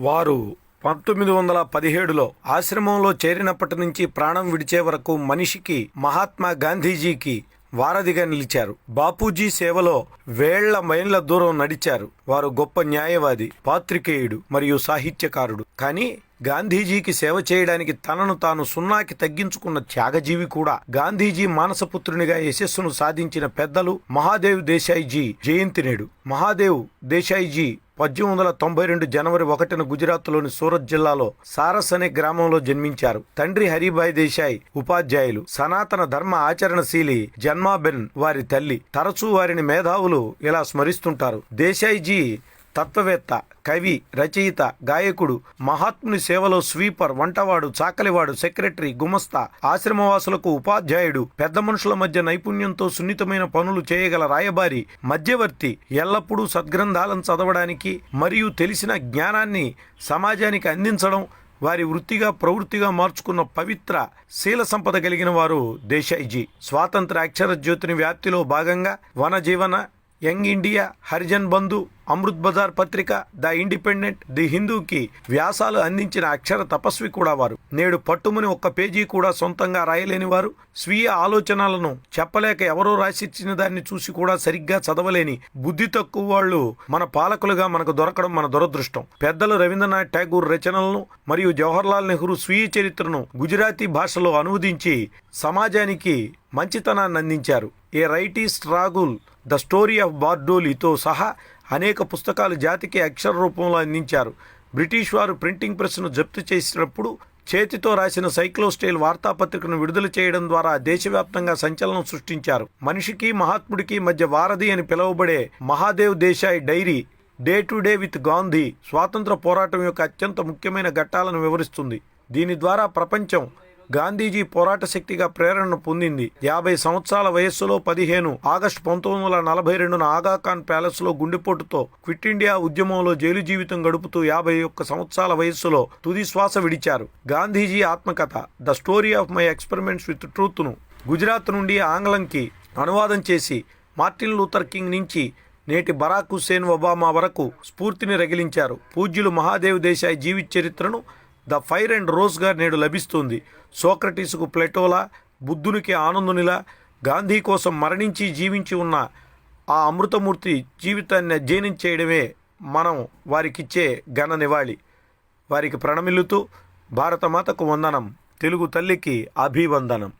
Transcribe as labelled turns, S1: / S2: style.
S1: వారు పంతొమ్మిది వందల పదిహేడులో ఆశ్రమంలో చేరినప్పటి నుంచి ప్రాణం విడిచే వరకు మనిషికి మహాత్మా గాంధీజీకి వారధిగా నిలిచారు. బాపూజీ సేవలో వేళ్ళ మైళ్ళ దూరం నడిచారు. వారు గొప్ప న్యాయవాది పాత్రికేయుడు మరియు సాహిత్యకారుడు. కానీ గాంధీజీకి సేవ చేయడానికి తనను తాను సున్నాకి తగ్గించుకున్న త్యాగజీవి కూడా గాంధీజీ మానసపుత్రునిగా యశస్సును సాధించిన పెద్దలు మహాదేవ్ దేశాయిజీ జయంతి నేడు. మహాదేవ్ దేశాయిజీ పద్దెనిమిది వందల తొంభై రెండు జనవరి ఒకటిన గుజరాత్లోని సూరత్ జిల్లాలో సారస్ అనే గ్రామంలో జన్మించారు. తండ్రి హరిభాయ్ దేశాయ్ ఉపాధ్యాయులు సనాతన ధర్మ ఆచరణశీలి జన్మాబెన్ వారి తల్లి. తరచూ వారిని మేధావులు ఇలా స్మరిస్తుంటారు. దేశాయ్జీ తత్వవేత్త కవి రచయిత గాయకుడు మహాత్ముని సేవలో స్వీపర్ వంటవాడు చాకలివాడు సెక్రటరీ గుమస్తా ఆశ్రమవాసులకు ఉపాధ్యాయుడు పెద్ద మనుషుల మధ్య నైపుణ్యంతో సున్నితమైన పనులు చేయగల రాయబారి మధ్యవర్తి ఎల్లప్పుడూ సద్గ్రంథాలను చదవడానికి మరియు తెలిసిన జ్ఞానాన్ని సమాజానికి అందించడం వారి వృత్తిగా ప్రవృత్తిగా మార్చుకున్న పవిత్ర శీల సంపద కలిగిన వారు దేశాయిజీ స్వాతంత్ర అక్షర జ్యోతిని వ్యాప్తిలో భాగంగా వనజీవన young India Harijan Bandhu Amrit Bazar Patrika the independent the హిందూకి వ్యాసాలు అందించిన అక్షర తపస్వి కూడా వారు. నేడు పట్టుమని ఒక్క పేజీ కూడా సొంతంగా రాయలేని వారు. స్వీయ ఆలోచనలను చెప్పలేక ఎవరో రాసిచ్చిన దాన్ని చూసి కూడా సరిగ్గా చదవలేని బుద్ధి తక్కువ వాళ్ళు మన పాలకులుగా మనకు దొరకడం మన దురదృష్టం. పెద్దలు రవీంద్రనాథ్ ఠాగూర్ రచనలను మరియు జవహర్లాల్ నెహ్రూ స్వీయ చరిత్రను గుజరాతీ భాషలో అనువదించి సమాజానికి మంచితనాన్ని అందించారు. A righteous struggle the story of బార్డోలీతో సహా అనేక పుస్తకాలు జాతికి అక్షర రూపంలో అందించారు. బ్రిటిష్ వారు ప్రింటింగ్ ప్రెస్ను జప్తు చేసినప్పుడు చేతితో రాసిన సైక్లోస్టైల్ వార్తాపత్రికను విడుదల చేయడం ద్వారా దేశవ్యాప్తంగా సంచలనం సృష్టించారు. మనిషికి మహాత్ముడికి మధ్య వారధి అని పిలువబడే Mahadev Desai diary day to day with Gandhi స్వాతంత్ర పోరాటం యొక్క అత్యంత ముఖ్యమైన ఘట్టాలను వివరిస్తుంది. దీని ద్వారా ప్రపంచం గాంధీజీ పోరాట శక్తిగా ప్రేరణను పొందింది. యాభై సంవత్సరాల వయస్సులో పదిహేను ఆగస్టు పంతొమ్మిది వందల నలభై రెండున ఆగాఖాన్ ప్యాలెస్లో గుండెపోటుతో క్విట్ ఇండియా ఉద్యమంలో జైలు జీవితం గడుపుతూ యాభై ఒక్క సంవత్సరాల వయస్సులో తుది శ్వాస విడిచారు. గాంధీజీ ఆత్మకథ the story of my experiments with ట్రూత్ను Gujarat నుండి ఆంగ్లంకి అనువాదం చేసి మార్టిన్ లూథర్ కింగ్ నుంచి నేటి బరాక్ హుస్సేన్ ఒబామా వరకు స్ఫూర్తిని రగిలించారు. పూజ్యులు మహాదేవ్ దేశాయ్ జీవిత చరిత్రను ద ఫైర్ అండ్ రోజ్గా నేడు లభిస్తుంది. సోక్రటీసుకు ప్లెటోలా బుద్ధునికి ఆనందునిలా గాంధీ కోసం మరణించి జీవించి ఉన్న ఆ అమృతమూర్తి జీవితాన్ని అధ్యయనం చేయడమే మనం వారికిచ్చే ఘన నివాళి. వారికి ప్రణమిల్లుతూ భారతమాతకు వందనం తెలుగు తల్లికి అభివందనం.